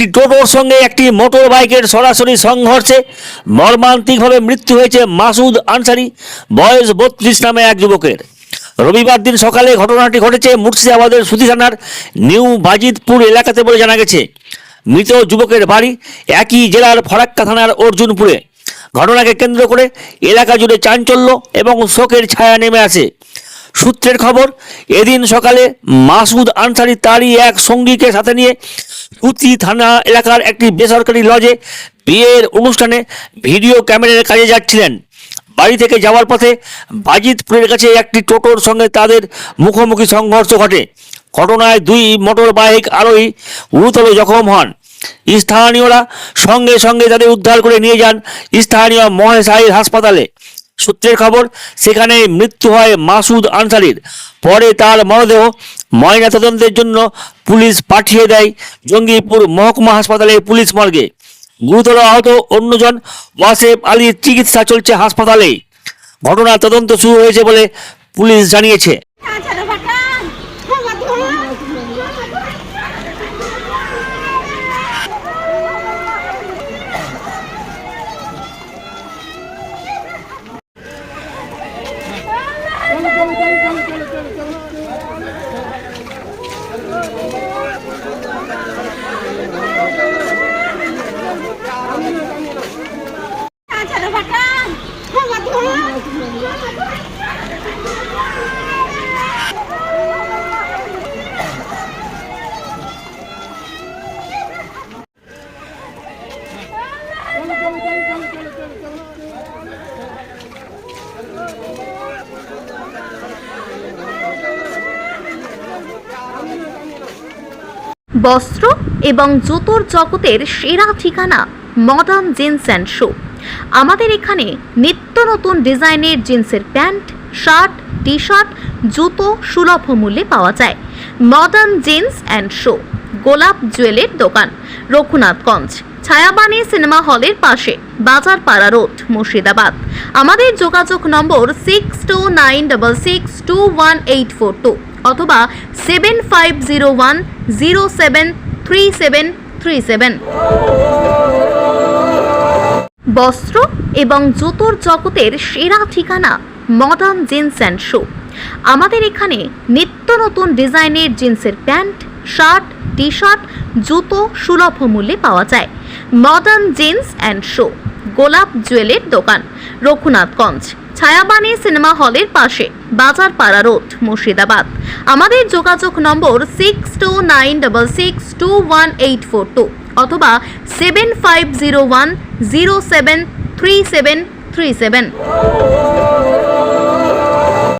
একটি টোটোর সঙ্গে একটি মোটর বাইকের সরাসরি সংঘর্ষে মর্মান্তিকভাবে মৃত্যু হয়েছে মাসুদ আনসারি, বয়স বত্রিশ নামে এক যুবকের। রবিবার দিন সকালে ঘটনাটি ঘটেছে মুর্শিদাবাদের সুধি থানার নিউ বাজিতপুর এলাকাতে বলে জানা গেছে। মৃত যুবকের বাড়ি একই জেলার ফরাক্কা থানার অর্জুনপুরে। ঘটনাকে কেন্দ্র করে এলাকা জুড়ে চাঞ্চল্য এবং শোকের ছায়া নেমে আসে। সূত্রের খবর, এদিন সকালে মাসুদ আনসারি তারই এক সঙ্গীকে সাথে নিয়ে সুতি থানা এলাকার একটি বেসরকারি লজে বিয়ের অনুষ্ঠানে ভিডিও ক্যামেরার কাজে যাচ্ছিলেন। বাড়ি থেকে যাওয়ার পথে বাজিতপুরের কাছে একটি টোটোর সঙ্গে তাদের মুখোমুখি সংঘর্ষ ঘটে। ঘটনায় দুই মোটর বাইক আরোহী গুরুতর জখম হন। স্থানীয়রা সঙ্গে সঙ্গে তাদের উদ্ধার করে নিয়ে যান স্থানীয় মহেশাইর হাসপাতালে। সূত্রের খবর, সেখানে মৃত্যু হয় মাসুদ আনসারির। পরে তার মরদেহ ময়নাতদন্তের জন্য পুলিশ পাঠিয়ে দেয় জঙ্গিপুর মহকুমা হাসপাতালে পুলিশ মর্গে। গুরুতর আহত অন্যজন ওয়াসেফ আলীর চিকিৎসা চলছে হাসপাতালে। ঘটনার তদন্ত শুরু হয়েছে বলে পুলিশ জানিয়েছে। আচ্ছা বাটান আমার ধোয়া বস্ত্র এবং জুতোর জগতের সেরা ঠিকানা মডার্ন জিন্স অ্যান্ড শো আমাদের এখানে নিত্য নতুন ডিজাইনের জিন্সের প্যান্ট, শার্ট টি শার্ট জুতো সুলভ মূল্যে পাওয়া যায়। মডার্ন জিন্স অ্যান্ড শো গোলাপ জুয়েলের দোকান, রঘুনাথগঞ্জ। ছায়াবাণী সিনেমা হলের পাশে বাজার পাড়া রোড, মুর্শিদাবাদ। আমাদের যোগাযোগ number six two nine double six two one eight four two অথবা seven five zero one zero seven three seven three seven বস্ত্র এবং জুতোর জগতের সেরা ঠিকানা মডার্ন জিন্স অ্যান্ড শো আমাদের এখানে নিত্য নতুন ডিজাইনের জিন্সের প্যান্ট, শার্ট টি শার্ট জুতো সুলভ মূল্যে পাওয়া যায়। মডার্ন জিন্স অ্যান্ড শো গোলাপ জুয়েলের দোকান, রঘুনাথগঞ্জ। ছায়াবাণী সিনেমা হলের পাশে, বাজার পাড়া রোড, মুর্শিদাবাদ। আমাদের যোগাযোগ number six two nine double six two one eight four two অথবা seven five zero one zero seven three seven three seven